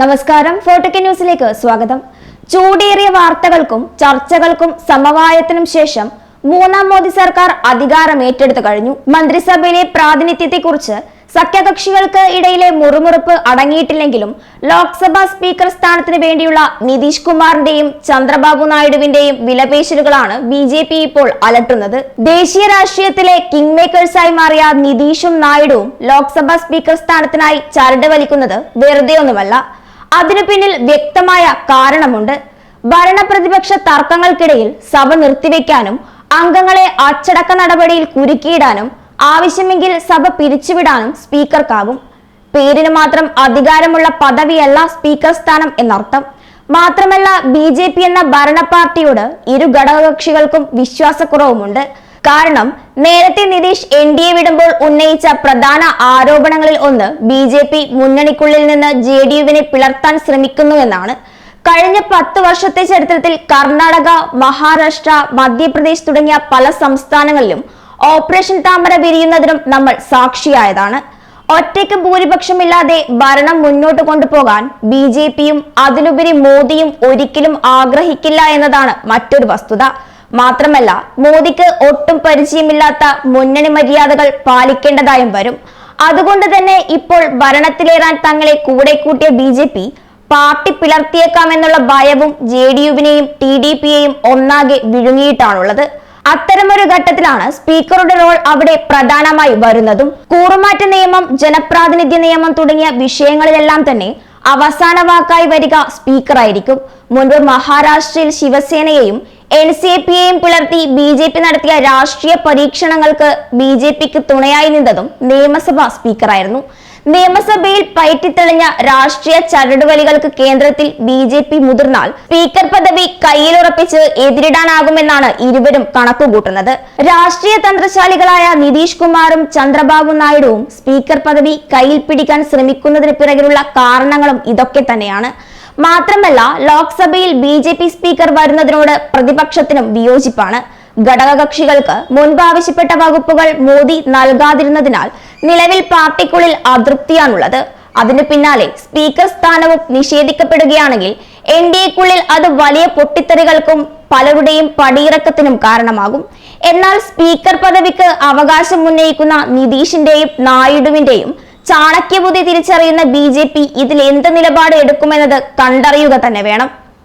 നമസ്കാരം ഫോട്ടോക്കെ ന്യൂസിലേക്ക് സ്വാഗതം. ചൂടേറിയ വാർത്തകൾക്കും ചർച്ചകൾക്കും സമവായത്തിനും ശേഷം മൂന്നാം മോദി സർക്കാർ അധികാരം ഏറ്റെടുത്തു കഴിഞ്ഞു. മന്ത്രിസഭയിലെ പ്രാതിനിധ്യത്തെക്കുറിച്ച് സഖ്യകക്ഷികൾക്ക് ഇടയിലെ മുറുമുറുപ്പ് അടങ്ങിയിട്ടില്ലെങ്കിലും ലോക്സഭാ സ്പീക്കർ സ്ഥാനത്തിന് വേണ്ടിയുള്ള നിതീഷ് കുമാറിന്റെയും ചന്ദ്രബാബു നായിഡുവിന്റെയും വിലപേശലുകളാണ് ബി ജെ പി ഇപ്പോൾ അലട്ടുന്നത്. ദേശീയ രാഷ്ട്രീയത്തിലെ കിങ് മേക്കേഴ്സായി മാറിയ നിതീഷും നായിഡുവും ലോക്സഭാ സ്പീക്കർ സ്ഥാനത്തിനായി ചരട് വലിക്കുന്നത് വെറുതെയൊന്നുമല്ല. അതിനു പിന്നിൽ വ്യക്തമായ കാരണമുണ്ട്. ഭരണപ്രതിപക്ഷ തർക്കങ്ങൾക്കിടയിൽ സഭ നിർത്തിവെക്കാനും അംഗങ്ങളെ അച്ചടക്ക നടപടിയിൽ കുരുക്കിയിടാനും ആവശ്യമെങ്കിൽ സഭ പിരിച്ചുവിടാനും സ്പീക്കർക്കാകും പേരിന് മാത്രം അധികാരമുള്ള പദവിയല്ല സ്പീക്കർ സ്ഥാനം എന്നർത്ഥം. മാത്രമല്ല ബി ജെ പി എന്ന ഭരണ പാർട്ടിയോട് ഇരു ഘടകകക്ഷികൾക്കും വിശ്വാസക്കുറവുമുണ്ട്. കാരണം നേരത്തെ നിതീഷ് എൻ ഡി എ വിടുമ്പോൾ ഉന്നയിച്ച പ്രധാന ആരോപണങ്ങളിൽ ഒന്ന് ബി ജെ പി മുന്നണിക്കുള്ളിൽ നിന്ന് ജെ ഡി യുവിനെ പിളർത്താൻ ശ്രമിക്കുന്നുവെന്നാണ് കഴിഞ്ഞ പത്ത് വർഷത്തെ ചരിത്രത്തിൽ കർണാടക മഹാരാഷ്ട്ര മധ്യപ്രദേശ് തുടങ്ങിയ പല സംസ്ഥാനങ്ങളിലും ഓപ്പറേഷൻ താമര വിരിയുന്നതിനും നമ്മൾ സാക്ഷിയായതാണ്. ഒറ്റയ്ക്ക് ഭൂരിപക്ഷമില്ലാതെ ഭരണം മുന്നോട്ട് കൊണ്ടുപോകാൻ ബി ജെ പിയും അതിലുപരി മോദിയും ഒരിക്കലും ആഗ്രഹിക്കില്ല എന്നതാണ് മറ്റൊരു വസ്തുത. മാത്രമല്ല മോദിക്ക് ഒട്ടും പരിചയമില്ലാത്ത മുന്നണി മര്യാദകൾ പാലിക്കേണ്ടതായും വരും. അതുകൊണ്ട് തന്നെ ഇപ്പോൾ ഭരണത്തിലേറാൻ തങ്ങളെ കൂടെ കൂട്ടിയ ബി ജെ പി പാർട്ടി പിളർത്തിയേക്കാമെന്നുള്ള ഭയവും ജെ ഡി യുവിനെയും ടി ഡി പിയെയും ഒന്നാകെ വിഴുങ്ങിയിട്ടാണുള്ളത്. അത്തരമൊരു ഘട്ടത്തിലാണ് സ്പീക്കറുടെ റോൾ അവിടെ പ്രധാനമായി വരുന്നതും. കൂറുമാറ്റ നിയമം ജനപ്രാതിനിധ്യ നിയമം തുടങ്ങിയ വിഷയങ്ങളിലെല്ലാം തന്നെ അവസാന വാക്കായി വരിക സ്പീക്കറായിരിക്കും. മുൻപ് മഹാരാഷ്ട്രയിൽ ശിവസേനയെയും എൻ സി എ എയും പുലർത്തി ബി ജെ പി നടത്തിയ രാഷ്ട്രീയ പരീക്ഷണങ്ങൾക്ക് ബി ജെ പിക്ക് തുണയായി നിന്നതും നിയമസഭാ സ്പീക്കറായിരുന്നു. നിയമസഭയിൽ പയറ്റിത്തെളിഞ്ഞ രാഷ്ട്രീയ ചരടുവലികൾക്ക് കേന്ദ്രത്തിൽ ബി ജെ പി മുതിർന്നാൽ സ്പീക്കർ പദവി കയ്യിലുറപ്പിച്ച് എതിരിടാനാകുമെന്നാണ് ഇരുവരും കണക്കുകൂട്ടുന്നത്. രാഷ്ട്രീയ തന്ത്രശാലികളായ നിതീഷ് കുമാറും ചന്ദ്രബാബു നായിഡുവും സ്പീക്കർ പദവി കയ്യിൽ പിടിക്കാൻ ശ്രമിക്കുന്നതിന് പിറകിലുള്ള കാരണങ്ങളും ഇതൊക്കെ തന്നെയാണ്. മാത്രമല്ല ലോക്സഭയിൽ ബി ജെ പി സ്പീക്കർ വരുന്നതിനോട് പ്രതിപക്ഷത്തിനും വിയോജിപ്പാണ്. ഘടകകക്ഷികൾക്ക് മുൻപ് ആവശ്യപ്പെട്ട വകുപ്പുകൾ മോദി നൽകാതിരുന്നതിനാൽ നിലവിൽ പാർട്ടിക്കുള്ളിൽ അതൃപ്തിയാണുള്ളത്. അതിനു പിന്നാലെ സ്പീക്കർ സ്ഥാനവും നിഷേധിക്കപ്പെടുകയാണെങ്കിൽ എൻ ഡി എക്കുള്ളിൽ അത് വലിയ പൊട്ടിത്തെറികൾക്കും പലരുടെയും പടിയിറക്കത്തിനും കാരണമാകും. എന്നാൽ സ്പീക്കർ പദവിക്ക് അവകാശം ഉന്നയിക്കുന്ന നിതീഷിന്റെയും നായിഡുവിന്റെയും ചാണക്യബുദ്ധി തിരിച്ചറിയുന്ന ബി ജെ പി ഇതിൽ എന്ത് നിലപാട് എടുക്കുമെന്നത് കണ്ടറിയുക തന്നെ വേണം.